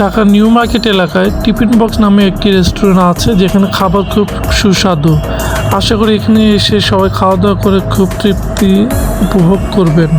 ঢাকার new market এলাকায় tiffin box নামে একটি রেস্টুরেন্ট আছে, যেখানে খাবার খুব সুস্বাদু। আশা করি এখানে এসে সবাই খাওয়া দাওয়া করে খুব তৃপ্তি উপভোগ করবেন।